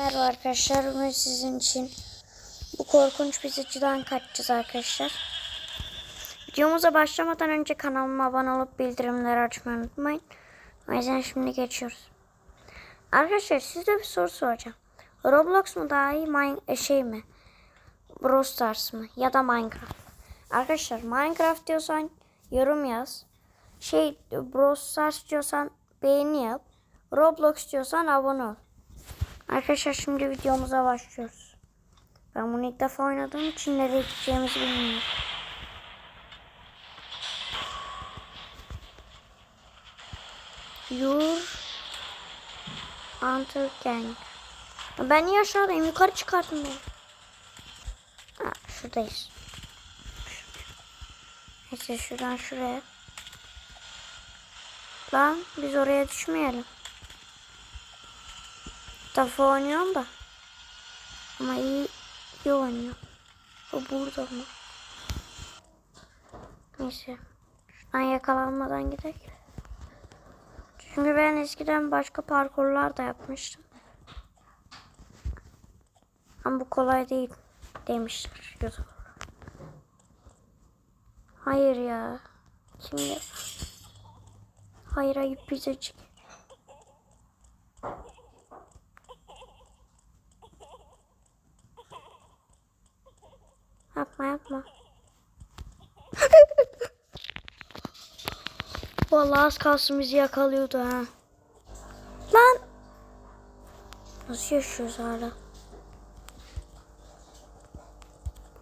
Merhaba arkadaşlar. Bugün sizin için bu korkunç pizzacıdan kaçacağız arkadaşlar. Videomuza başlamadan önce kanalıma abone olup bildirimleri açmayı unutmayın. O yüzden şimdi geçiyoruz. Arkadaşlar size bir soru soracağım. Roblox mu daha iyi Mine e, şey mi? Brawl Stars mı? Ya da Minecraft. Arkadaşlar Minecraft diyorsan yorum yaz. Şey Brawl Stars diyorsan beğeni yap. Roblox diyorsan abone ol. Arkadaşlar şimdi videomuza başlıyoruz. Ben bunu ilk defa oynadığım için nereye gideceğimizi bilmiyorum. Your Hunter Gang. Ben niye aşağıdayım? Yukarı çıkartın beni. Ha, şuradayız. Neyse şuradan şuraya. Lan biz oraya düşmeyelim. Defa oynuyorum da. Ama iyi, iyi oynuyor. O burada mı? Neyse. Şuradan yakalanmadan gidelim. Çünkü ben eskiden başka parkurlar da yapmıştım. Ama bu kolay değil demişler YouTube. Hayır ya. Kim ya? Hayır ayıp pizzacı. Yapma yapma. Vallahi az kalsın bizi yakalıyordu ha. Lan. Nasıl yaşıyoruz hala?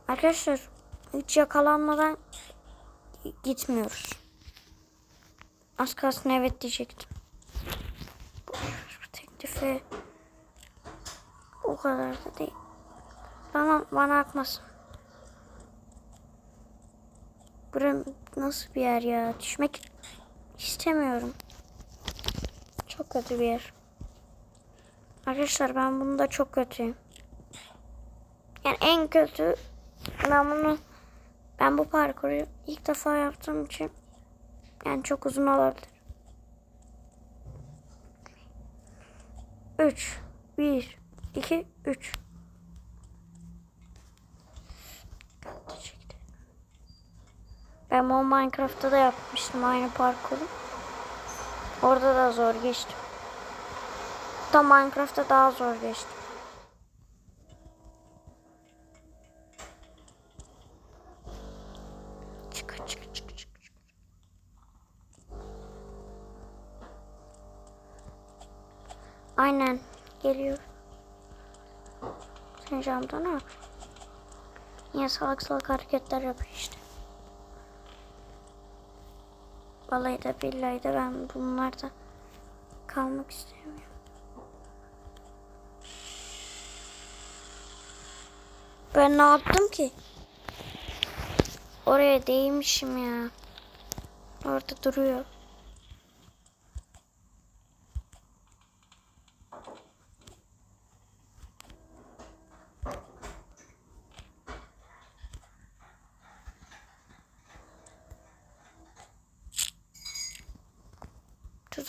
Arkadaşlar hiç yakalanmadan gitmiyoruz. Az kalsın evet diyecektim. Bu teklifi o kadar da değil. Bana, bana akmasın. Burası nasıl bir yer ya? Düşmek istemiyorum. Çok kötü bir yer. Arkadaşlar ben bunda çok kötüyüm. Yani en kötü ben bunu ben bu parkuru ilk defa yaptığım için yani çok uzun olabilir. 3 1 2 3 Ben bu Minecraft'ta da yapmıştım aynı parkuru. Orada da zor geçtim. Da Minecraft'ta daha zor geçtim. Çık çık çık çık. çık. Aynen geliyor. Sen camda ne yapıyorsun? Niye salak salak hareketler yapıyor işte. Vallahi da billahi de ben bunlarda kalmak istemiyorum. Ben ne yaptım ki? Oraya değmişim ya. Orada duruyor.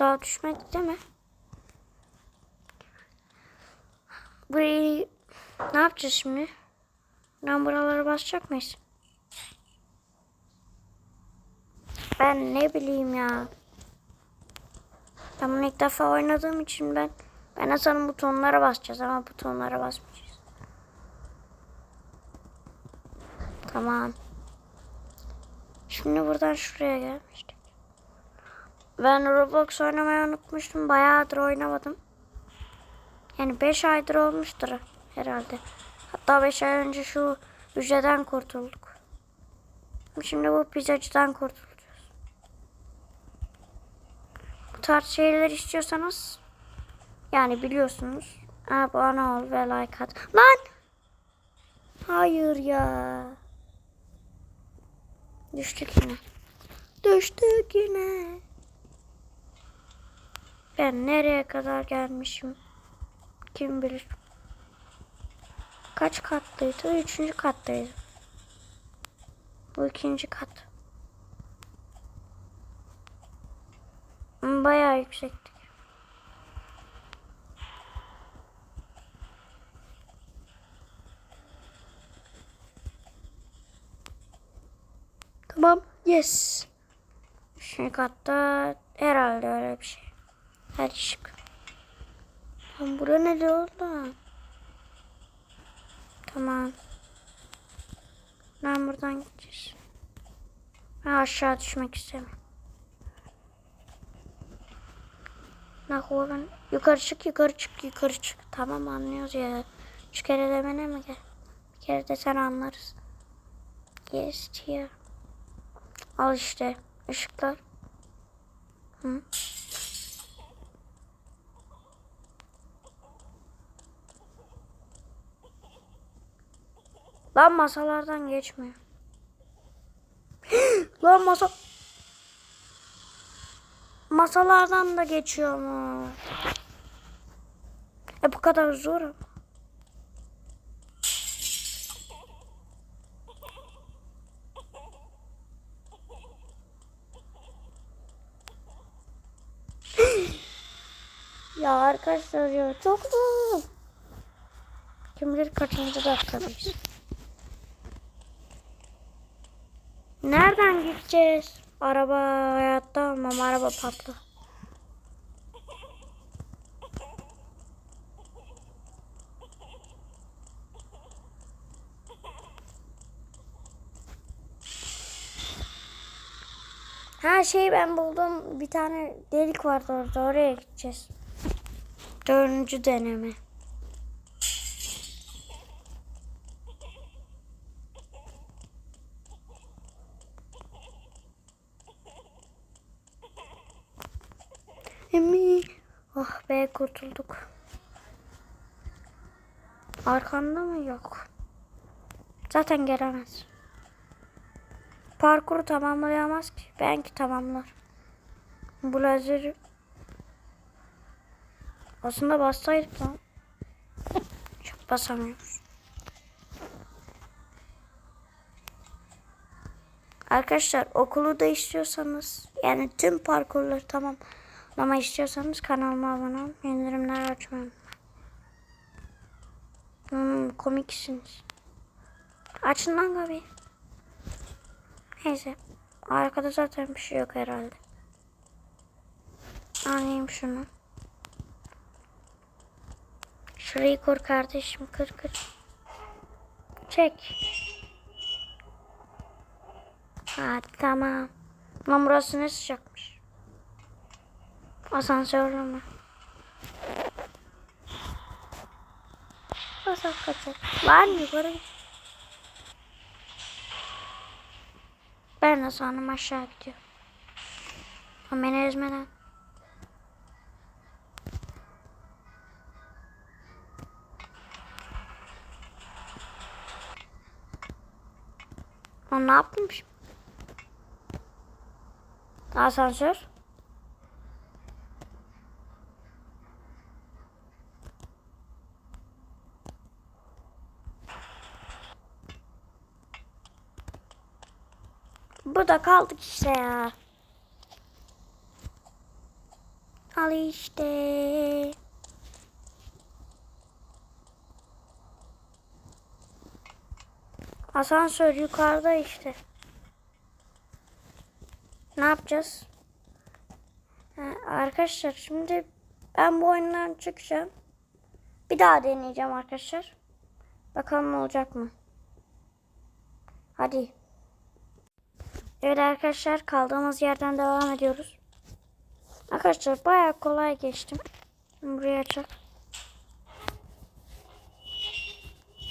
Tuzağa düşmek değil mi? Burayı ne yapacağız şimdi? Ben buralara basacak mıyız? Ben ne bileyim ya. Ben bunu ilk defa oynadığım için ben ben Hasan'ın butonlara basacağız ama butonlara basmayacağız. Tamam. Şimdi buradan şuraya gelmiştik. Ben Roblox oynamayı unutmuştum. Bayağıdır oynamadım. Yani 5 aydır olmuştur herhalde. Hatta 5 ay önce şu hücreden kurtulduk. Şimdi bu pizzacıdan kurtulacağız. Bu tarz şeyler istiyorsanız yani biliyorsunuz abone ol ve like at. Lan! Hayır ya. Düştük yine. Düştük yine. Ben nereye kadar gelmişim? Kim bilir. Kaç kattaydı? Üçüncü kattaydı. Bu ikinci kat. Bayağı yüksektik. Tamam. Yes. Üçüncü katta herhalde öyle bir şey. Her şık. Lan bura ne oldu? Tamam. Ben buradan gideceğiz. Ben aşağı düşmek istemiyorum. Koyun? Yukarı çık, yukarı çık, yukarı çık. Tamam anlıyoruz ya. Üç kere demene mi gel? Bir kere de sen anlarız. Yes here. Al işte ışıklar. Hı. Lan masalardan geçmiyor. Lan masa... Masalardan da geçiyor mu? E bu kadar zor. ama. ya arkadaşlar ya çok zor. Kim bilir kaçıncı dakikadayız. Nereden gideceğiz? Araba hayatta almam. Araba patlı. Her şeyi ben buldum. Bir tane delik vardı orada. Oraya gideceğiz. Dördüncü deneme. Ah be kurtulduk. Arkanda mı? Yok. Zaten gelemez. Parkuru tamamlayamaz ki. Belki tamamlar. Bu lazeri aslında bassaydık lan. Çok basamıyoruz. Arkadaşlar okulu da istiyorsanız yani tüm parkurları tamamlama istiyorsanız kanalıma abone olun. Bildirimleri açmayın. Hmm, komiksiniz. Açın lan abi. Neyse. Arkada zaten bir şey yok herhalde. Alayım şunu. Şurayı kur kardeşim. Kır kır. Çek. Ha tamam. Lan burası ne sıcakmış. Asansörlü mü? Basak kaçak. Lan yukarı git. Ben de sandım aşağı gidiyor. Ama beni ezmeden. Lan ne şimdi? Asansör. Burada kaldık işte ya. Al işte. Asansör yukarıda işte. Ne yapacağız? Arkadaşlar şimdi ben bu oyundan çıkacağım. Bir daha deneyeceğim arkadaşlar. Bakalım ne olacak mı? Hadi. Evet arkadaşlar kaldığımız yerden devam ediyoruz. Arkadaşlar bayağı kolay geçtim. Buraya açak.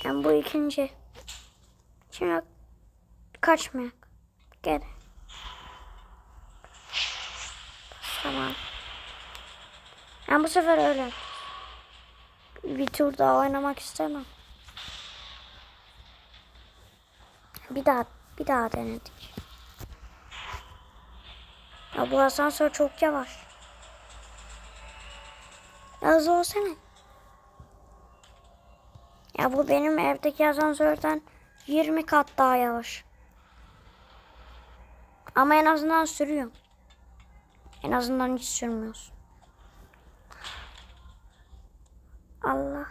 Yani bu ikinci. Şimdi kaçmayak. Gel. Tamam. Ben bu sefer öyle. Bir tur daha oynamak istemem. Bir daha bir daha denedik. Ya bu asansör çok yavaş. Ya hızlı olsana. Ya bu benim evdeki asansörden 20 kat daha yavaş. Ama en azından sürüyor. En azından hiç sürmüyorsun. Allah.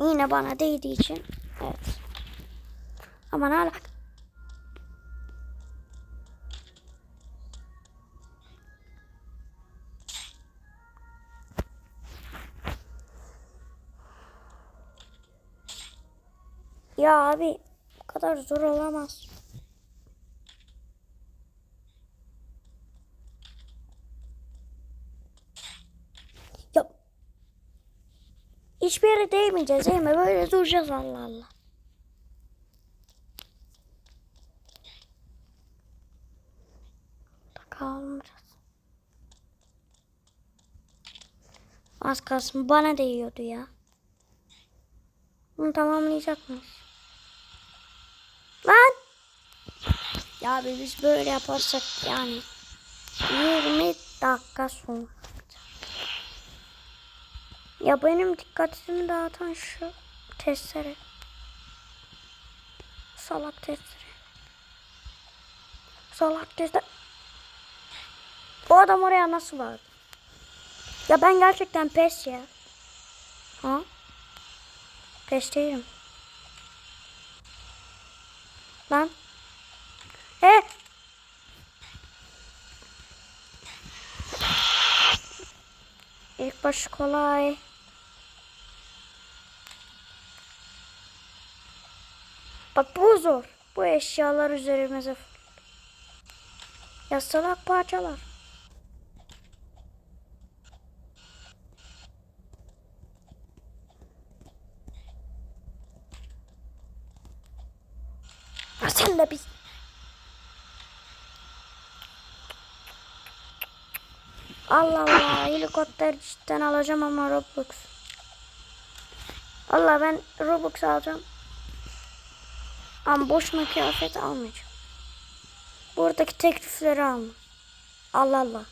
Yine bana değdiği için. Evet. Aman hala. Ya abi bu kadar zor olamaz. Ya hiçbir yere değmeyeceğiz değil mi? Böyle duracağız Allah Allah. Bakalım biraz. Az kalsın bana değiyordu ya. Bunu tamamlayacak mıyız? Lan! Ya abi biz böyle yaparsak yani 20 dakika sonra. Ya benim dikkatimi dağıtan şu testere. Salak testere. Salak testere. O adam oraya nasıl vardı? Ya ben gerçekten pes ya. Ha? Pes değilim. Lan. He. İlk başı kolay. Bak bu zor. Bu eşyalar üzerimize. Ya salak parçalar. Sen de biz. Allah Allah helikopter cidden alacağım ama Robux. Allah ben Robux alacağım. Ama boşuna kıyafet almayacağım. Buradaki teklifleri alma. Allah Allah.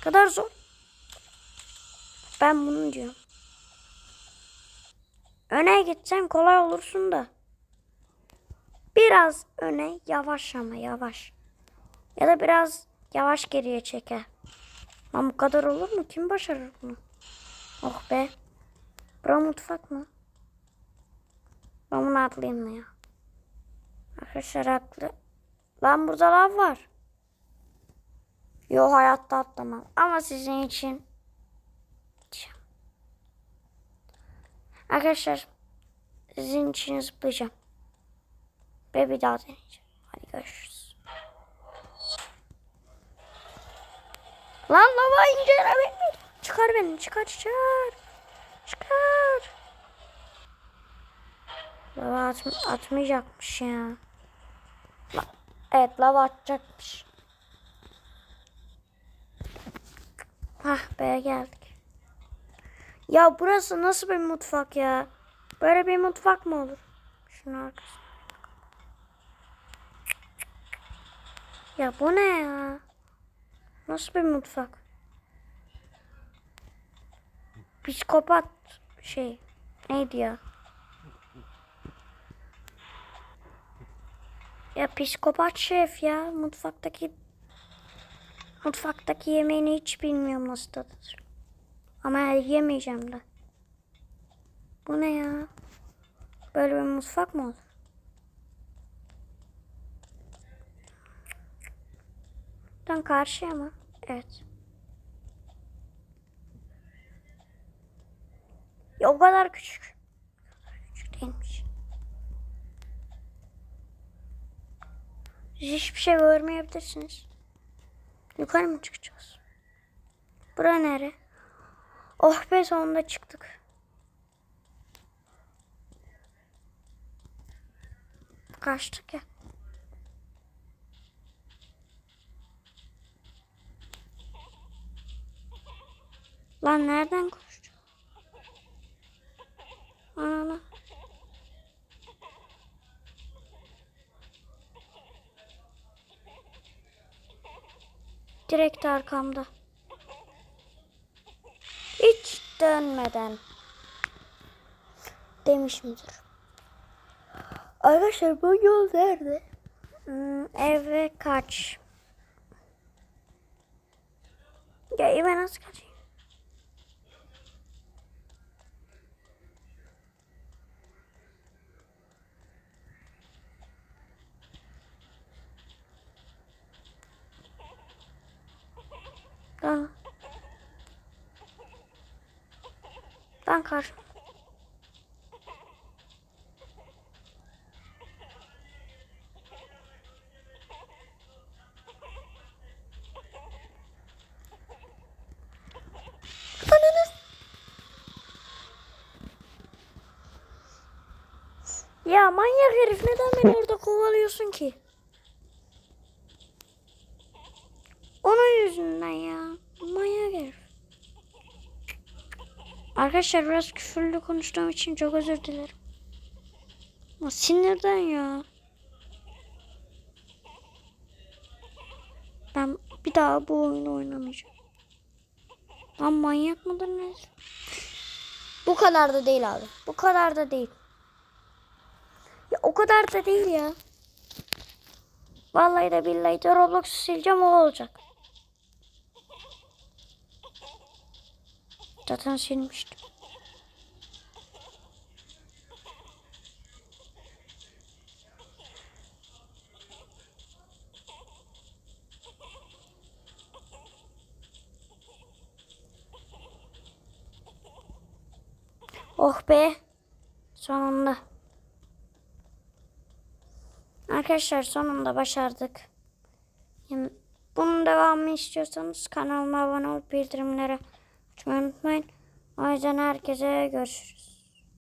kadar zor. Ben bunu diyorum. Öne gitsen kolay olursun da. Biraz öne yavaş ama yavaş. Ya da biraz yavaş geriye çeker. Ama bu kadar olur mu? Kim başarır bunu? Oh be. Bura mutfak mı? Ben bunu atlayayım mı ya? Arkadaşlar haklı. Lan burada lav var. Yo hayatta atlamam. Ama sizin için. Arkadaşlar sizin için zıplayacağım. Ve bir daha deneyeceğim. Hadi görüşürüz. Lan lava incelemek Çıkar beni. Çıkar çıkar. Çıkar. Lava at atmayacakmış ya. Evet lava atacakmış. Hah be geldik. Ya burası nasıl bir mutfak ya? Böyle bir mutfak mı olur? Şunun arkasına. Ya bu ne ya? Nasıl bir mutfak? Psikopat şey. Neydi ya? Ya psikopat şef ya. Mutfaktaki mutfaktaki yemeğini hiç bilmiyorum nasıl tadıdır. Ama yemeyeceğim de. Bu ne ya? Böyle bir mutfak mı olur? Buradan karşıya mı? Evet. Ya o kadar küçük. Küçük değilmiş. Hiçbir şey görmeyebilirsiniz. Yukarı mı çıkacağız? Bura nere? Oh be sonunda çıktık. Kaçtık ya. Lan nereden koşacağım? Ana. Direkt arkamda. Hiç dönmeden. Demiş midir? Arkadaşlar bu yol nerede? Hmm, eve kaç. Ya eve nasıl kaçayım? Lan. Lan. Ya manyak herif neden beni orada kovalıyorsun ki? Arkadaşlar biraz küfürlü konuştuğum için çok özür dilerim. Ama sinirden ya. Ben bir daha bu oyunu oynamayacağım. Lan manyak mıdır ne? Bu kadar da değil abi. Bu kadar da değil. Ya o kadar da değil ya. Vallahi de billahi de Roblox'u sileceğim o olacak. Zaten silmiştim. Oh be. Sonunda. Arkadaşlar sonunda başardık. Yani bunun devamını istiyorsanız kanalıma abone olup bildirimleri açmayı unutmayın. O yüzden herkese görüşürüz.